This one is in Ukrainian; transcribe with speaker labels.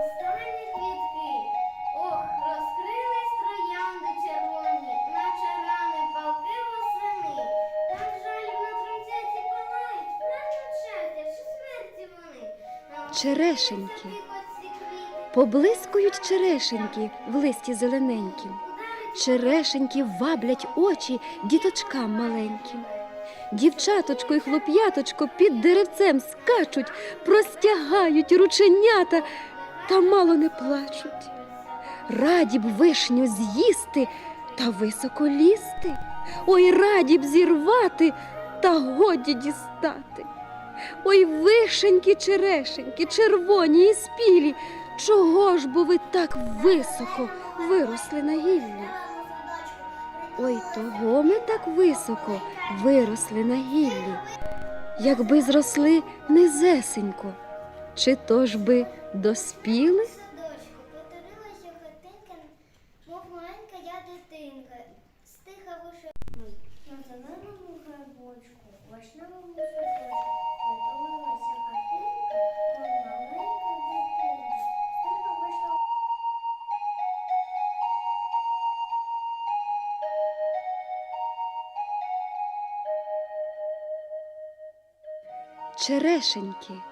Speaker 1: Останні квітки. Ох, розкрились троянди червоні, наче рани палки восени. Так жаль на тронцяці палають, прагнуть щастя чи смерті вони.
Speaker 2: Черешеньки. Поблискують черешеньки в листі зелененькім.
Speaker 1: ударить
Speaker 2: Черешеньки ваблять очі діточкам маленьким. Дівчаточко і хлоп'яточко під деревцем скачуть, простягають рученята та мало не плачуть. Раді б вишню з'їсти та високо лізти. Ой, раді б зірвати та годі дістати. Ой, вишеньки, черешеньки, червоні і спілі, чого ж бо ви так високо виросли на гіллі? Ой, того ми так високо виросли на гіллі, якби зросли низесенько, чи то ж би доспіли?
Speaker 1: мов маленька я дитинка, стиха више на зеленому грибочку, вишневому садочку,
Speaker 2: Черешеньки,